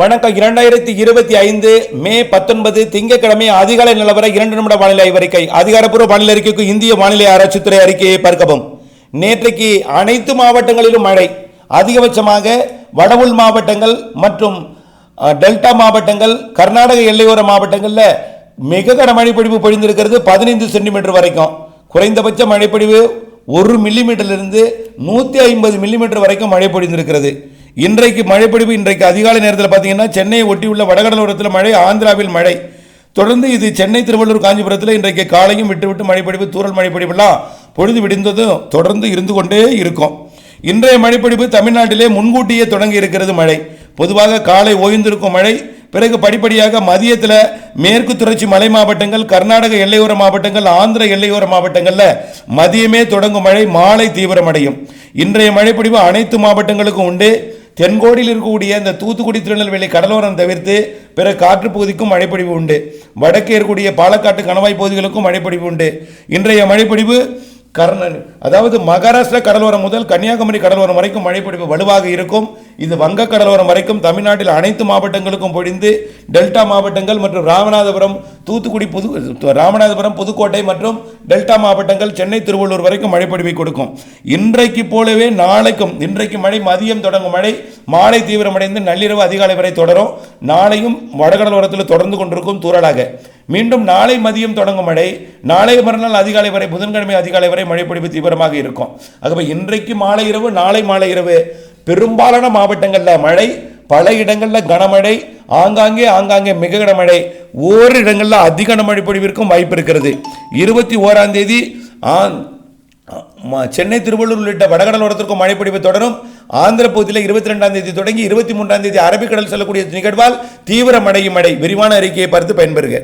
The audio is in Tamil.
வணக்கம். இரண்டாயிரத்தி இருபத்தி ஐந்து மே பத்தொன்பது திங்கட்கிழமை அதிகாலை நிலவர இரண்டு நிமிட வானிலை அறிக்கை அதிகாரப்பூர்வ வானிலை அறிக்கைக்கு இந்திய வானிலை ஆராய்ச்சித்துறை அறிக்கையை பார்க்கவும். நேற்றைக்கு அனைத்து மாவட்டங்களிலும் மழை. அதிகபட்சமாக வடவுள் மாவட்டங்கள் மற்றும் டெல்டா மாவட்டங்கள் கர்நாடக எல்லையோர மாவட்டங்களில் மிக கன பொழிவு பொழிந்திருக்கிறது பதினைந்து சென்டிமீட்டர் வரைக்கும். குறைந்தபட்ச மழைப்பொழிவு ஒரு மில்லிமீட்டரிலிருந்து நூற்றி ஐம்பது மில்லிமீட்டர் வரைக்கும் மழை பொழிந்திருக்கிறது இன்றைக்கு மழைப்பொழிவு இன்றைக்கு அதிகாலை நேரத்தில் பார்த்தீங்கன்னா சென்னையை ஒட்டியுள்ள வடகடலோரத்தில் மழை ஆந்திராவில் மழை. தொடர்ந்து இது சென்னை திருவள்ளூர் காஞ்சிபுரத்தில் இன்றைக்கு காலையும் விட்டு விட்டு மழைப்பொழிவு தூறல் மழைப்பொழிவெல்லாம் பொழுது விடிந்ததும் தொடர்ந்து இருந்து கொண்டே இருக்கும். இன்றைய மழைப்பொழிவு தமிழ்நாட்டிலே முன்கூட்டியே தொடங்கி இருக்கிறது மழை. பொதுவாக காலை ஓய்ந்திருக்கும் மழை பிறகு படிப்படியாக மதியத்தில் மேற்கு தொடர்ச்சி மலை மாவட்டங்கள் கர்நாடக எல்லையோர மாவட்டங்கள் ஆந்திர எல்லையோர மாவட்டங்களில் மதியமே தொடங்கும் மழை மாலை தீவிரமடையும். இன்றைய மழைப்பொழிவு அனைத்து மாவட்டங்களுக்கும் உண்டு. தென்கோடியில் இருக்கக்கூடிய இந்த தூத்துக்குடி திருநெல்வேலி கடலோரம் தவிர்த்து பிற காற்று பகுதிக்கும் மழைப்பொழிவு உண்டு. வடக்கே இருக்கக்கூடிய பாலக்காட்டு கணவாய் பகுதிகளுக்கும் மழைப்பொழிவு உண்டு. இன்றைய மழைப்பொழிவு கர்ணன் அதாவது மகாராஷ்டிரா கடலோரம் முதல் கன்னியாகுமரி கடலோரம் வரைக்கும் மழைப்பொழிவு வலுவாக இருக்கும். இது வங்க கடலோரம் வரைக்கும் தமிழ்நாட்டில் அனைத்து மாவட்டங்களுக்கும் பொழிந்து டெல்டா மாவட்டங்கள் மற்றும் ராமநாதபுரம் தூத்துக்குடி புது ராமநாதபுரம் புதுக்கோட்டை மற்றும் டெல்டா மாவட்டங்கள் சென்னை திருவள்ளூர் வரைக்கும் மழைப்பொழிவை கொடுக்கும். இன்றைக்கு போலவே நாளைக்கும் இன்றைக்கு மழை மதியம் தொடங்கும் மழை மாலை தீவிரமடைந்து நள்ளிரவு அதிகாலை வரை தொடரும். நாளையும் வடகடலோரத்தில் தொடர்ந்து கொண்டிருக்கும் தூறலாக மீண்டும் நாளை மதியம் தொடங்கும் மழை நாளை மறுநாள் அதிகாலை வரை புதன்கிழமை அதிகாலை வரை மழைப்பொழிவு தீவிரமாக இருக்கும். ஆகவே இன்றைக்கு மாலை இரவு நாளை மாலை இரவு பெரும்பாலான மாவட்டங்களில் மழை பல இடங்களில் கனமழை ஆங்காங்கே ஆங்காங்கே மிக கனமழை ஓரிரு இடங்களில் அதிக கனமழை பொழிவிற்கும் வாய்ப்பு இருக்கிறது. இருபத்தி ஓராம் தேதி சென்னை திருவள்ளூர் உள்ளிட்ட வடகடலோரத்திற்கும் மழைப்பொழிவு தொடரும். ஆந்திர பகுதியில் இருபத்தி ரெண்டாம் தேதி தொடங்கி இருபத்தி மூன்றாம் தேதி அரபிக்கடல் செல்லக்கூடிய நிகழ்வால் தீவிர மழையும் மழை. விரிவான அறிக்கையை பார்த்து பயன்பெறுக.